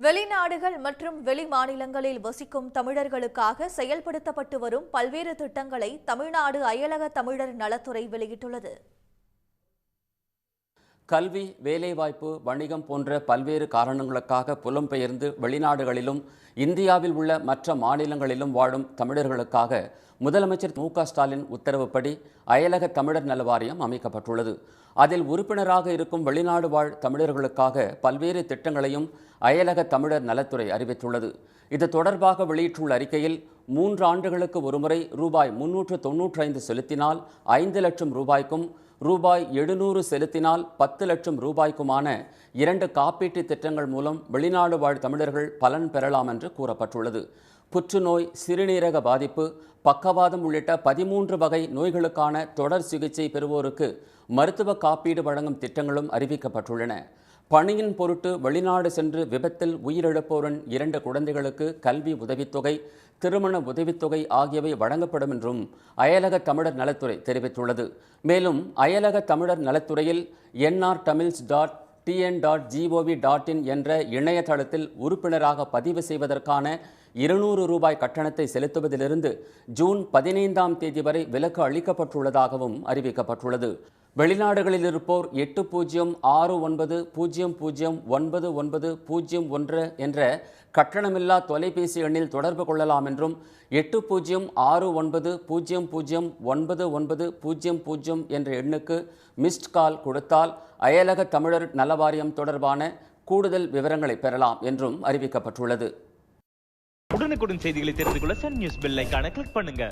வெளிநாடுகள் மற்றும் வெளி மாநிலங்களில் வசிக்கும் தமிழர்களுக்காக செயல்படுத்தப்பட்டு வரும் பல்வேறு திட்டங்களை தமிழ்நாடு அயலக தமிழர் நலத்துறை வெளியிட்டுள்ளது. கல்வி வேலைவாய்ப்பு வணிகம் போன்ற பல்வேறு காரணங்களுக்காக புலம்பெயர்ந்து வெளிநாடுகளிலும் இந்தியாவில் உள்ள மற்ற மாநிலங்களிலும் வாழும் தமிழர்களுக்காக முதலமைச்சர் மு க ஸ்டாலின் உத்தரவுப்படி அயலக தமிழர் நல வாரியம் அமைக்கப்பட்டுள்ளது. அதில் உறுப்பினராக இருக்கும் வெளிநாடு வாழ் தமிழர்களுக்காக பல்வேறு திட்டங்களையும் அயலக தமிழர் நலத்துறை அறிவித்துள்ளது. இது தொடர்பாக வெளியிட்டுள்ள அறிக்கையில் மூன்று ஆண்டுகளுக்கு ஒருமுறை ரூபாய் முன்னூற்று தொன்னூற்றி ஐந்து செலுத்தினால் ஐந்து லட்சம் ரூபாய்க்கும் ரூபாய் எழுநூறு செலுத்தினால் பத்து லட்சம் ரூபாய்க்குமான இரண்டு காப்பீட்டு திட்டங்கள் மூலம் வெளிநாடு வாழ் தமிழர்கள் பலன் பெறலாம் என்று கூறப்பட்டுள்ளது. புற்றுநோய் சிறுநீரக பாதிப்பு பக்கவாதம் உள்ளிட்ட பதிமூன்று வகை நோய்களுக்கான தொடர் சிகிச்சை பெறுவோருக்கு மருத்துவ காப்பீடு வழங்கும் திட்டங்களும் அறிவிக்கப்பட்டுள்ளன. பணியின் பொருட்டு வெளிநாடு சென்று விபத்தில் உயிரிழப்போரின் இரண்டு குழந்தைகளுக்கு கல்வி உதவித்தொகை திருமண உதவித்தொகை ஆகியவை வழங்கப்படும் என்றும் அயலக தமிழர் நலத்துறை தெரிவித்துள்ளது. மேலும் அயலக தமிழர் நலத்துறையில் NR tamils dot TN dot GOV dot in என்ற இணையதளத்தில் உறுப்பினராக பதிவு செய்வதற்கான இருநூறு ரூபாய் கட்டணத்தை செலுத்துவதிலிருந்து ஜூன் பதினைந்தாம் தேதி வரை விலக்கு அளிக்கப்பட்டுள்ளதாகவும் அறிவிக்கப்பட்டுள்ளது. வெளிநாடுகளில் இருப்போர் எட்டு பூஜ்ஜியம் ஆறு ஒன்பது பூஜ்ஜியம் பூஜ்ஜியம் ஒன்பது ஒன்பது பூஜ்ஜியம் ஒன்று என்ற கட்டணமில்லா தொலைபேசி எண்ணில் தொடர்பு கொள்ளலாம் என்றும் எட்டு பூஜ்ஜியம் ஆறு ஒன்பது பூஜ்ஜியம் பூஜ்ஜியம் ஒன்பது ஒன்பது பூஜ்ஜியம் பூஜ்ஜியம் என்ற எண்ணுக்கு மிஸ்ட் கால் கொடுத்தால் அயலக தமிழர் நலவாரியம் தொடர்பான கூடுதல் விவரங்களை பெறலாம் என்றும் அறிவிக்கப்பட்டுள்ளது. உடனுக்குடன் செய்திகளை தெரிந்து கொள்ள சன் நியூஸ் பெல் கிளிக் பண்ணுங்க.